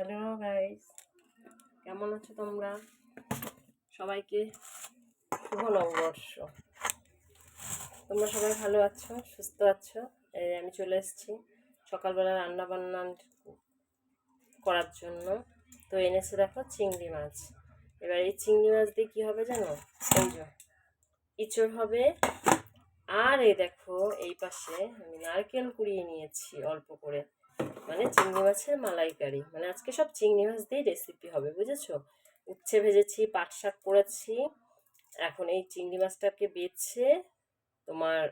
Hello guys কেমন আছো তোমরা? সবাইকে শুভ নববর্ষ। তোমরা সবাই ভালো আছো সুস্থ আছো? এই আমি চলে এসেছি সকালবেলা রান্না বান্না করার জন্য। তো এনেছে দেখো চিংড়ি মাছ। এবার এই চিংড়ি মাছ দিয়ে কী হবে জানো? এই যে ইঁচড় হবে। আর এই দেখো এই পাশে আমি নারকেল কুড়িয়ে নিয়েছি অল্প করে। মানে চিংড়ি মাছের মালাইকারি। মানে আজকে সব চিংড়ি মাছ দিয়ে রেসিপি হবে, বুঝেছ? উচ্ছে ভেজেছি, পাট শাক করেছি, এখন এই চিংড়ি মাছটাকে বেছে তোমার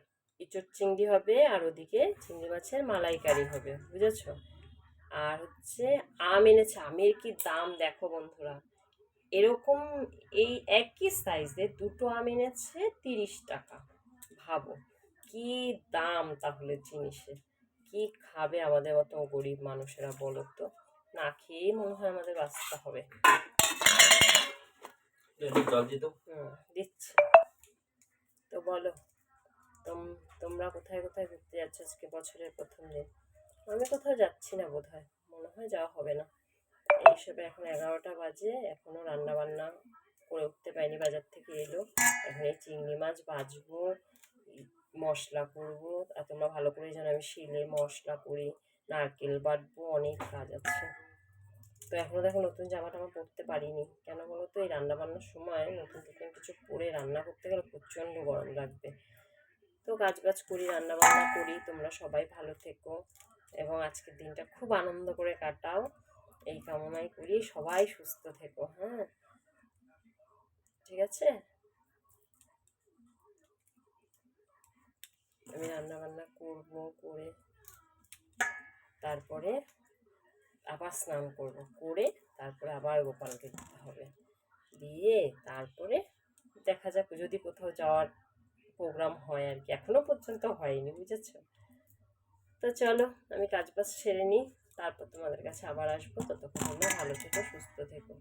ইঁচড় চিংড়ি হবে আর ওদিকে চিংড়ি মাছের মালাইকারি হবে, বুঝেছ? আর হচ্ছে আম এনেছে, আমের কি দাম দেখো বন্ধুরা। এরকম এই একই সাইজে দুটো আম এনেছে তিরিশ টাকা। ভাবো, কি দাম তাহলে জিনিসের। কি খাবে আমাদের মতো গরিব মানুষেরা বলো তো না খেয়েই মনে হয় আমাদের বাঁচতে হবে। দিচ্ছি। তো বলো তোম তোমরা কোথায় কোথায় ঘুরতে যাচ্ছ আজকে বছরের প্রথম দিন? আমি কোথাও যাচ্ছি না বোধ হয় মনে হয় যাওয়া হবে না। এইসবে এখন এগারোটা বাজে এখনও রান্না বান্না করে উঠতে পারিনি বাজার থেকে এলো। এখন এই চিংড়ি মাছ ভাজবো মশলা করব। আর তোমরা ভালো করে জানো আমি শিলে মশলা করি, নারকেল বাটবো, অনেক কাজ আছে। তো এখনও দেখো নতুন জামা টামা পরতে পারিনি। কেন বলো তো? এই রান্না বান্নার সময় নতুন নতুন কিছু পরে রান্না করতে গেলে প্রচণ্ড গরম লাগবে। তো কাজ গাছ করি রান্না বান্না করি, তোমরা সবাই ভালো থেকো। এবং আজকের দিনটা খুব আনন্দ করে কাটাও। এই কামনাই করি সবাই সুস্থ থেকো হ্যাঁ? ঠিক আছে আমি রান্না বান্না করব, করে তারপরে আবার স্নান করব, করে তারপরে আবার গোপালকে দিতে হবে। দিয়ে তারপরে দেখা যাক, যদি কোথাও যাওয়ার প্রোগ্রাম হয় আর কি। এখনও পর্যন্ত হয়নি, বুঝেছ? তো চলো, আমি কাজ বাজ সেরে নিই, তারপর তোমাদের কাছে আবার আসব। ততক্ষণ ভালো থেকো, সুস্থ থেকো।